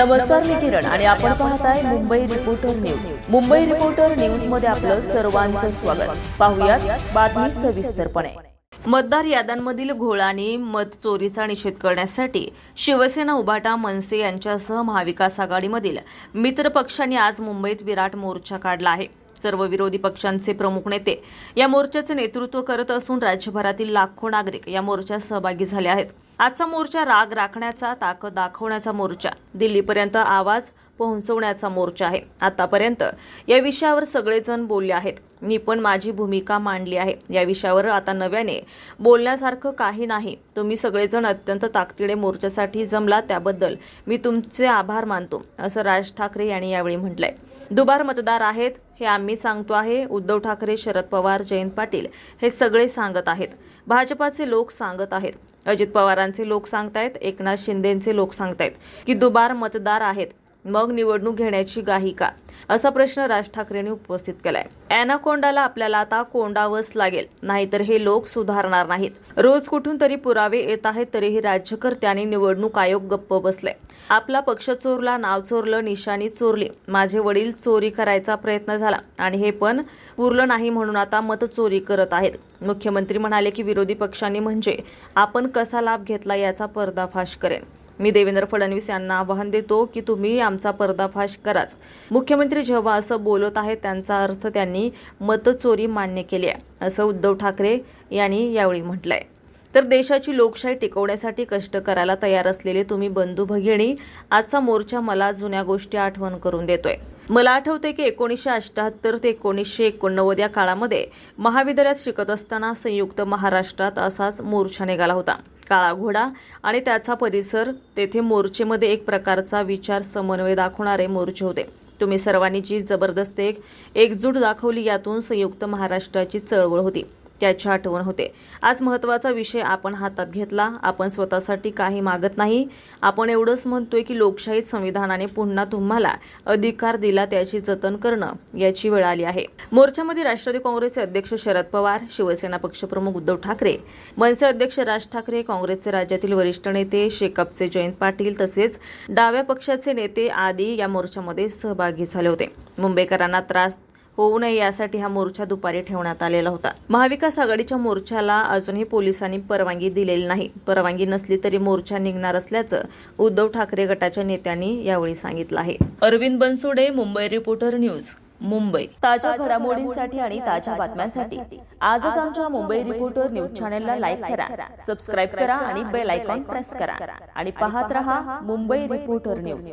नमस्कार मी किरण. आणि आपण पाहताय Mumbai reporter news Mumbai reporter न्यूजमध्ये आपलं सर्वांचं स्वागत. पाहुयात बातमी सविस्तरपणे. मतदार याद्यांमधील घोळ आणि मत चोरीचा निषेध करण्यासाठी शिवसेना उभाटा मनसे यांच्यासह महाविकास आघाडीमधील मित्र पक्षांनी आज मुंबईत विराट मोर्चा काढला आहे. सर्व विरोधी पक्षांचे प्रमुख नेते या मोर्चाचे नेतृत्व करत असून राज्यभरातील लाखो नागरिक या मोर्चात सहभागी झाले आहेत. आजचा मोर्चा राग राखण्याचा ताकद दाखवण्याचा मोर्चा दिल्लीपर्यंत आवाज पोहोचवण्याचा मोर्चा आहे. आतापर्यंत या विषयावर सगळेजण बोलले आहेत. मी पण माझी भूमिका मांडली आहे. या विषयावर आता नव्याने बोलण्यासारखं काही नाही. तुम्ही सगळेजण अत्यंत ताकदीने मोर्चासाठी जमला त्याबद्दल मी तुमचे आभार मानतो असं राज ठाकरे यांनी यावेळी म्हटलंय. दुबार मतदार आहेत हे आम्ही सांगतो आहे. उद्धव ठाकरे शरद पवार जयंत पाटील हे सगळे सांगत आहेत. भाजपाचे लोक सांगत आहेत. अजित पवारांचे लोक सांगतायत एकनाथ शिंदेचे लोक सांगतायत की दुबार मतदार आहेत. मग निवडणूक घेण्याची गाही का असा प्रश्न राज ठाकरेंनी उपस्थित केलाय. अॅनाकोंडाला आपल्याला आता कोंडावंच लागेल नाहीतर हे लोक सुधारणार नाहीत. रोज कुठून तरी पुरावे येत आहेत तरीही राज्यकर्त्यांनी निवडणूक आयोग गप्प बसले आपला पक्ष चोरला नाव चोरलं निशाणी चोरली. माझे वडील चोरी करायचा प्रयत्न झाला आणि हे पण पुरलं नाही म्हणून आता मत चोरी करत आहेत. मुख्यमंत्री म्हणाले की विरोधी पक्षांनी म्हणजे आपण कसा लाभ घेतला याचा पर्दाफाश करेन. मी देवेंद्र फडणवीस यांना आवाहन देतो की तुम्ही आमचा पर्दाफाश कराच. मुख्यमंत्री जेव्हा असं बोलत आहेत त्यांचा अर्थ त्यांनी मतचोरी मान्य केली आहे असं उद्धव ठाकरे यांनी यावेळी म्हटलंय. तर देशाची लोकशाही टिकवण्यासाठी कष्ट करायला तयार असलेले तुम्ही बंधू भगिनी आजचा मोर्चा मला जुन्या गोष्टी आठवण करून देतोय. मला आठवते की एकोणीसशे अठ्याहत्तर ते एकोणीसशे एकोणनव्वद या काळामध्ये महाविद्यालयात शिकत असताना संयुक्त महाराष्ट्रात असाच मोर्चा निघाला होता. काळा घोडा आणि त्याचा परिसर तेथे मोर्चेमध्ये एक प्रकारचा विचार समन्वय दाखवणारे मोर्चे होते. तुम्ही सर्वांनी जी जबरदस्त एक एकजूट दाखवली यातून संयुक्त महाराष्ट्राची चळवळ होती. त्याची आठवण होते. आज महत्त्वाचा विषय आपण हातात घेतला. आपण स्वतःसाठी काही मागत नाही. आपण एवढंच म्हणतोय की लोकशाहीत संविधानाने पुन्हा तुम्हाला अधिकार दिला त्याची जतन करणं याची वेळ आली आहे. मोर्चामध्ये राष्ट्रवादी काँग्रेसचे अध्यक्ष शरद पवार शिवसेना पक्षप्रमुख उद्धव ठाकरे मनसे अध्यक्ष राज ठाकरे काँग्रेसचे राज्यातील वरिष्ठ नेते शेकापचे जयंत पाटील तसेच डाव्या पक्षाचे नेते आदी या मोर्चामध्ये सहभागी झाले होते. मुंबईकरांना त्रास होऊ नये यासाठी हा मोर्चा दुपारी ठेवण्यात आलेला होता. महाविकास आघाडीच्या मोर्चाला अजूनही पोलिसांनी परवानगी दिलेली नाही. परवानगी नसली तरी मोर्चा निघणार असल्याचं उद्धव ठाकरे गटाच्या नेत्यांनी यावेळी सांगितलं आहे. Arvind Bansode Mumbai reporter news Mumbai. ताज्या घडामोडींसाठी आणि ताज्या बातम्यांसाठी आजच आमच्या मुंबई रिपोर्टर न्यूज चॅनेलला लाईक करा सबस्क्राईब करा आणि बेल आयकॉन प्रेस करा. आणि पाहत रहा मुंबई रिपोर्टर न्यूज.